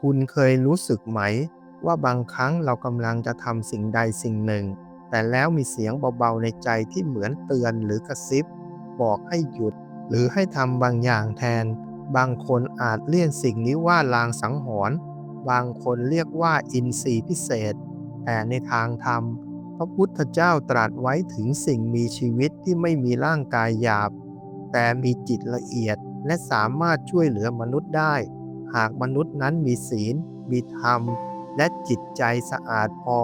คุณเคยรู้สึกไหม ว่าบางครั้งเรากำลังจะทำสิ่งใดสิ่งหนึ่ง แต่แล้วมีเสียงเบาๆในใจที่เหมือนเตือนหรือกระซิบ บอกให้หยุด หรือให้ทำบางอย่างแทน บางคนอาจเรียกสิ่งนี้ว่าลางสังหรณ์บางคนเรียกว่าอินทรีย์พิเศษ แต่ในทางธรรม พระพุทธเจ้าตรัสไว้ถึงสิ่งมีชีวิตที่ไม่มีร่างกายหยาบ แต่มีจิตละเอียดและสามารถช่วยเหลือมนุษย์ได้ หากมนุษย์นั้นมีศีล มีธรรม และจิตใจสะอาดพอ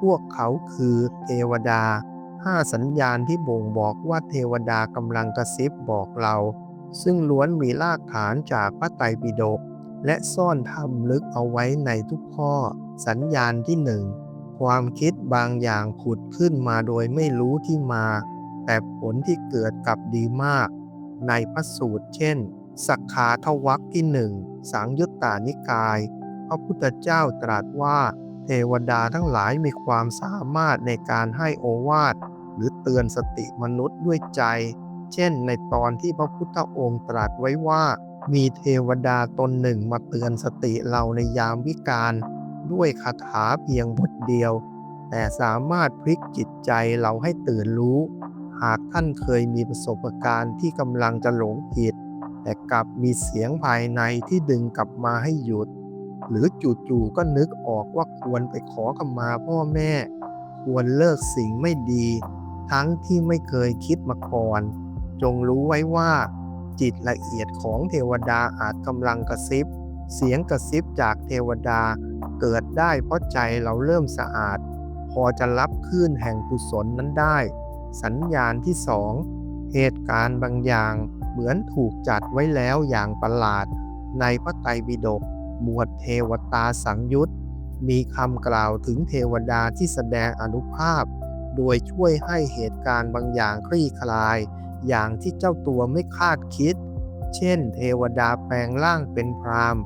พวกเขาคือเทวดาห้าสัญญาณที่บ่งบอกว่าเทวดากำลังกระซิบบอกเรา ซึ่งล้วนมีรากฐานจากพระไตรปิฎกและซ่อนธรรมลึกเอาไว้ในทุกข้อ สัญญาณที่หนึ่งความคิดบางอย่างผุดขึ้นมาโดยไม่รู้ที่มา แต่ผลที่เกิดกลับดีมาก ในพระสูตรเช่น สักขาทวักที่หนึ่งสังยุตตานิกาย พระพุทธเจ้าตรัสว่าเทวดาทั้งหลายมีความสามารถในการให้โอวาทหรือเตือนสติมนุษย์ด้วยใจ เช่น ในตอนที่พระพุทธองค์ตรัสไว้ว่า มีเทวดาตนหนึ่งมาเตือนสติเราในยามวิกาลด้วยคาถาเพียงบทเดียว แต่สามารถพลิกจิตใจเราให้ตื่นรู้ หากท่านเคยมีประสบการณ์ที่กำลังจะหลงผิด แต่กลับมีเสียงภายในที่ดึงกลับมาให้หยุด หรือจู่ๆก็นึกออกว่าควรไปขอขมาพ่อแม่ ควรเลิกสิ่งไม่ดี ทั้งที่ไม่เคยคิดมาก่อน จงรู้ไว้ว่า จิตละเอียดของเทวดาอาจกำลังกระซิบ เสียงกระซิบจากเทวดาเกิดได้เพราะใจเราเริ่มสะอาด พอจะรับคลื่นแห่งกุศลนั้นได้ สัญญาณที่สอง เหตุการณ์บางอย่างเหมือนถูกจัดไว้แล้วอย่างประหลาด ในพระไตรปิฎกหมวดเทวตาสังยุตมีคำกล่าวถึงเทวดาที่แสดงอนุภาพ โดยช่วยให้เหตุการณ์บางอย่างคลี่คลาย อย่างที่เจ้าตัวไม่คาดคิด เช่น เทวดาแปลงร่างเป็นพราม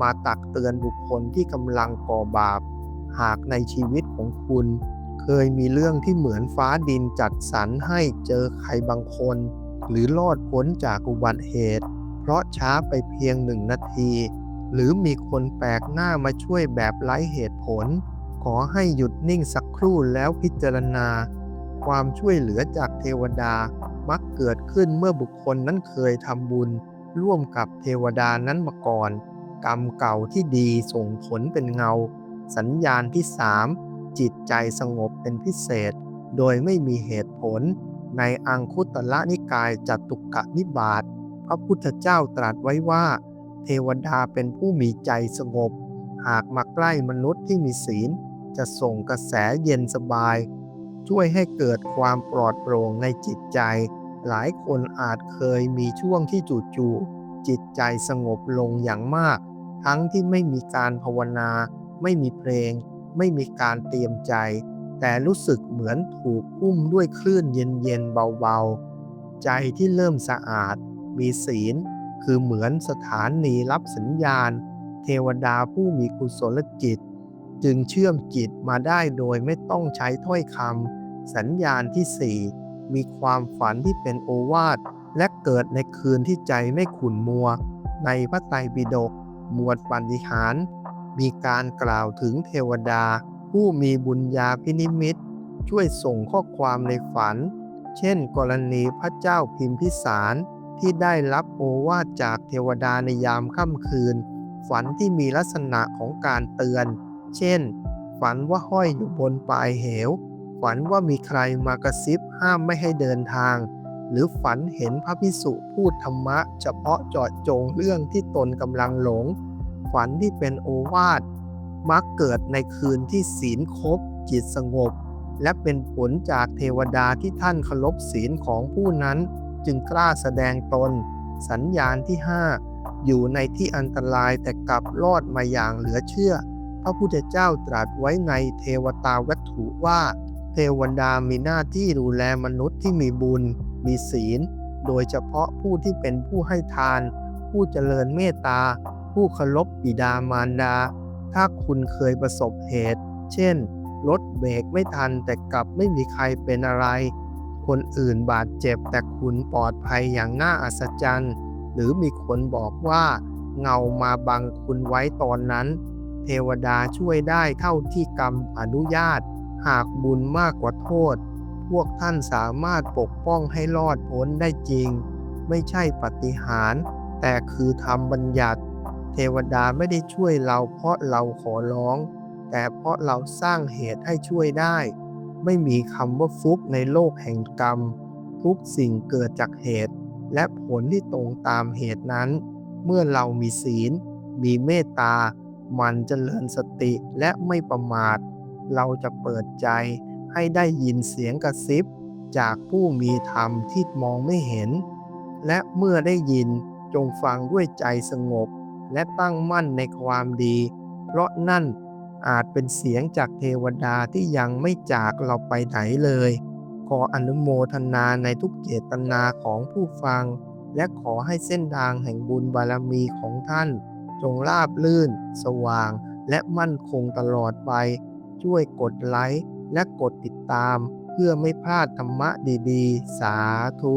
มาตักเตือนบุคคลที่กำลังก่อบาป หากในชีวิตของคุณ เคยมีเรื่องที่เหมือนฟ้าดินจัดสรรให้เจอใครบางคน หรือรอดพ้นจากอุบัติเหตุ เพราะช้าไปเพียงหนึ่งนาที หรือมีคนแปลกหน้ามาช่วยแบบไร้เหตุผล ขอให้หยุดนิ่งสักครู่แล้วพิจารณา ความช่วยเหลือจากเทวดามักเกิดขึ้นเมื่อบุคคลนั้นเคยทำบุญ ร่วมกับเทวดานั้นมาก่อน กรรมเก่าที่ดีส่งผลเป็นเงา สัญญาณที่สาม จิตใจสงบเป็นพิเศษ โดยไม่มีเหตุผล ในอังคุตละนิกายจัตุกะนิบาตพระพุทธเจ้าตรัสไว้ว่า เทวดาเป็นผู้มีใจสงบ หากมาใกล้มนุษย์ที่มีศีล จะส่งกระแสเย็นสบาย ช่วยให้เกิดความปลอดโปร่งในจิตใจ หลายคนอาจเคยมีช่วงที่จู่ๆจิตใจสงบลงอย่างมาก ทั้งที่ไม่มีการภาวนา ไม่มีเพลง ไม่มีการเตรียมใจ แต่รู้สึกเหมือนถูกอุ้มด้วยคลื่นเย็นๆเบาๆ ใจที่เริ่มสะอาด มีศีล คือเหมือนสถานีรับสัญญาณ เทวดาผู้มีกุศลจิต จึงเชื่อมจิตมาได้โดยไม่ต้องใช้ถ้อยคำสัญญาณที่สี่มีความฝันที่เป็นโอวาทและเกิดในคืนที่ใจไม่ขุ่นมัว ในพระไตรปิฎกหมวดปัญหาร มีการกล่าวถึงเทวดา ผู้มีบุญญาพินิมิต ช่วยส่งข้อความในฝัน เช่น กรณีพระเจ้าพิมพิสารที่ได้รับโอวาทจากเทวดาในยามค่ำคืน ฝันที่มีลักษณะของการเตือน เช่น ฝันว่าห้อยอยู่บนปลายเหว ฝันว่ามีใครมากระซิบห้ามไม่ให้เดินทาง หรือฝันเห็นพระพิสุพูดธรรมะ เฉพาะเจาะจงเรื่องที่ตนกำลังหลง ฝันที่เป็นโอวาทมักเกิดในคืนที่ศีลครบจิตสงบ และเป็นผลจากเทวดาที่ท่านเคารพศีลของผู้นั้น จึงกล้าแสดงตน สัญญาณที่ 5 อยู่ในที่อันตรายแต่กลับรอดมาอย่างเหลือเชื่อ พระพุทธเจ้าตรัสไว้ในเทวตาวัตถุว่า เทวดามีหน้าที่ดูแลมนุษย์ที่มีบุญ มีศีล โดยเฉพาะผู้ที่เป็นผู้ให้ทาน ผู้เจริญเมตตา ผู้เคารพบิดามารดา ถ้าคุณเคยประสบเหตุ เช่น รถเบรกไม่ทันแต่กลับไม่มีใครเป็นอะไร คนอื่นบาดเจ็บแต่คุณปลอดภัยอย่างน่าอัศจรรย์ หรือมีคนบอกว่าเงามาบังคุณไว้ตอนนั้น เทวดาช่วยได้เท่าที่กรรมอนุญาต หากบุญมากกว่าโทษ พวกท่านสามารถปกป้องให้รอดพ้นได้จริง ไม่ใช่ปาฏิหารย์แต่คือธรรมบัญญัติ เทวดาไม่ได้ช่วยเราเพราะเราขอร้อง แต่เพราะเราสร้างเหตุให้ช่วยได้ ไม่มีคำว่าฟุกในโลกแห่งกรรม ทุกสิ่งเกิดจากเหตุ และผลที่ตรงตามเหตุนั้น เมื่อเรามีศีล มีเมตตา มันเจริญสติและไม่ประมาท เราจะเปิดใจให้ได้ยินเสียงกระซิบ จากผู้มีธรรมที่มองไม่เห็น และเมื่อได้ยินจงฟังด้วยใจสงบ และตั้งมั่นในความดี เพราะนั่นอาจเป็นเสียงจากเทวดาที่ยังไม่จากเราไปไหนเลย ขออนุโมทนาในทุกเจตนาของผู้ฟัง และขอให้เส้นทางแห่งบุญบารมีของท่าน จงราบลื่น สว่าง และมั่นคงตลอดไป ช่วยกดไลค์และกดติดตาม เพื่อไม่พลาดธรรมะดีๆ สาธุ